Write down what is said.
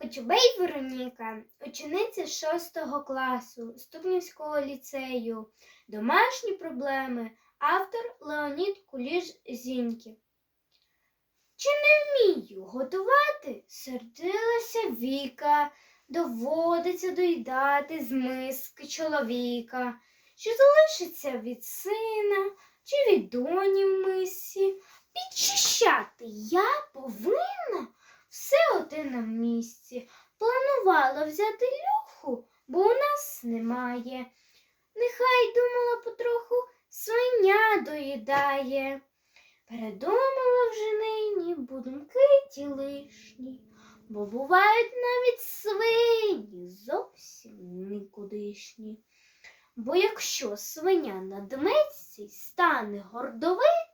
Кочубей Вероніка, учениця 6 класу Ступнівського ліцею. Домашні проблеми. Автор Леонід Куліш Зіньків. Чи не вмію готувати? Сердилася Віка. Доводиться доїдати з миски чоловіка. Що залишиться від сина чи від доні в мисі? Підчищати я повинна на місці. Планувала взяти люху, бо у нас немає. Нехай думала потроху свиня доїдає. Передумала вже нині будинки ті лишні, бо бувають навіть свині зовсім нікудишні. Бо якщо свиня надметься й стане гордовита,